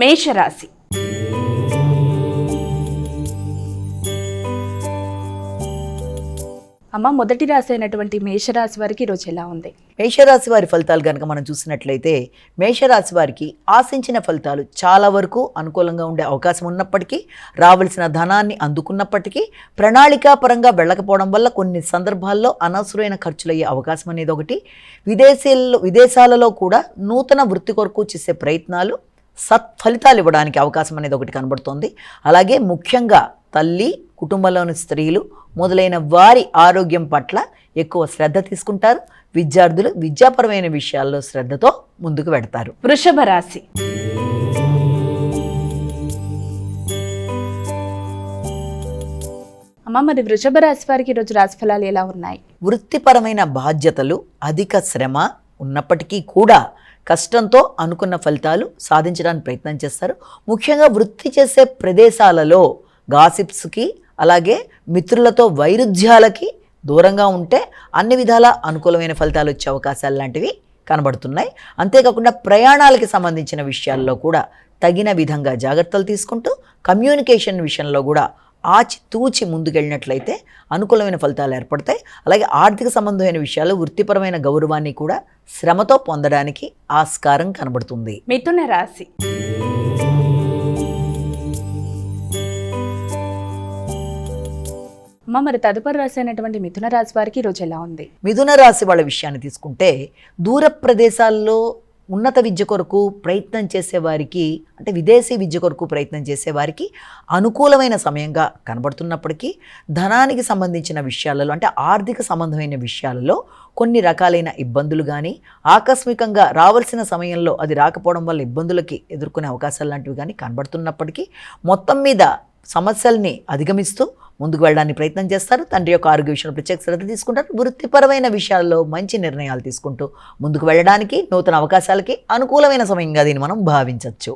మేషరాశి. అమ్మ మొదటి రాశి అయినటువంటి మేషరాశి వారికి ఈరోజు ఎలా ఉంది? మేషరాశి వారి ఫలితాలు కనుక మనం చూసినట్లయితే మేషరాశి వారికి ఆశించిన ఫలితాలు చాలా వరకు అనుకూలంగా ఉండే అవకాశం ఉన్నప్పటికీ రావలసిన ధనాన్ని అందుకున్నప్పటికీ ప్రణాళికాపరంగా వెళ్ళకపోవడం వల్ల కొన్ని సందర్భాల్లో అనవసరమైన ఖర్చులయ్యే అవకాశం అనేది ఒకటి. విదేశీల్లో విదేశాలలో కూడా నూతన వృత్తి కొరకు చేసే ప్రయత్నాలు సత్ఫలితాలు ఇవ్వడానికి అవకాశం అనేది ఒకటి కనబడుతోంది. అలాగే ముఖ్యంగా తల్లి కుటుంబంలోని స్త్రీలు మొదలైన వారి ఆరోగ్యం పట్ల ఎక్కువ శ్రద్ధ తీసుకుంటారు. విద్యార్థులు విద్యాపరమైన విషయాల్లో శ్రద్ధతో ముందుకు పెడతారు వృషభ రాశి. అమ్మ మరి వృషభ రాశి వారికి ఈరోజు రాశి ఫలాలు ఎలా ఉన్నాయి? వృత్తిపరమైన బాధ్యతలు అధిక శ్రమ ఉన్నప్పటికీ కూడా కష్టంతో అనుకున్న ఫలితాలు సాధించడానికి ప్రయత్నం చేస్తారు. ముఖ్యంగా వృత్తి చేసే ప్రదేశాలలో గాసిప్స్కి అలాగే మిత్రులతో వైరుధ్యాలకి దూరంగా ఉంటే అన్ని విధాల అనుకూలమైన ఫలితాలు వచ్చే అవకాశాలు లాంటివి కనబడుతున్నాయి. అంతేకాకుండా ప్రయాణాలకి సంబంధించిన విషయాల్లో కూడా తగిన విధంగా జాగ్రత్తలు తీసుకుంటూ కమ్యూనికేషన్ విషయంలో కూడా ఆచి తూచి ముందుకెళ్ళినట్లయితే అనుకూలమైన ఫలితాలు ఏర్పడతాయి. అలాగే ఆర్థిక సంబంధమైన విషయాలు వృత్తిపరమైన గౌరవాన్ని కూడా శ్రమతో పొందడానికి ఆస్కారం కనబడుతుంది. మిథున రాశి. అమ్మ మరి తదుపరి రాశి అయినటువంటి మిథున రాశి వారికి ఈరోజు ఎలా ఉంది? మిథున రాశి వాళ్ళ విషయాన్ని తీసుకుంటే దూర ప్రదేశాల్లో ఉన్నత విద్య కొరకు ప్రయత్నం చేసేవారికి అంటే విదేశీ విద్య కొరకు ప్రయత్నం చేసేవారికి అనుకూలమైన సమయంగా కనబడుతున్నప్పటికీ ధనానికి సంబంధించిన విషయాలలో అంటే ఆర్థిక సంబంధమైన విషయాలలో కొన్ని రకాలైన ఇబ్బందులు కానీ ఆకస్మికంగా రావాల్సిన సమయంలో అది రాకపోవడం వల్ల ఇబ్బందులకి ఎదుర్కొనే అవకాశాలు లాంటివి కానీ కనబడుతున్నప్పటికీ మొత్తం మీద సమస్యల్ని అధిగమిస్తూ ముందుకు వెళ్ళడానికి ప్రయత్నం చేస్తారు. తండ్రి యొక్క ఆరోగ్య విషయంలో ప్రత్యేక శ్రద్ధ తీసుకుంటారు. వృత్తిపరమైన విషయాల్లో మంచి నిర్ణయాలు తీసుకుంటూ ముందుకు వెళ్ళడానికి నూతన అవకాశాలకి అనుకూలమైన సమయంగా దీన్ని మనం భావించవచ్చు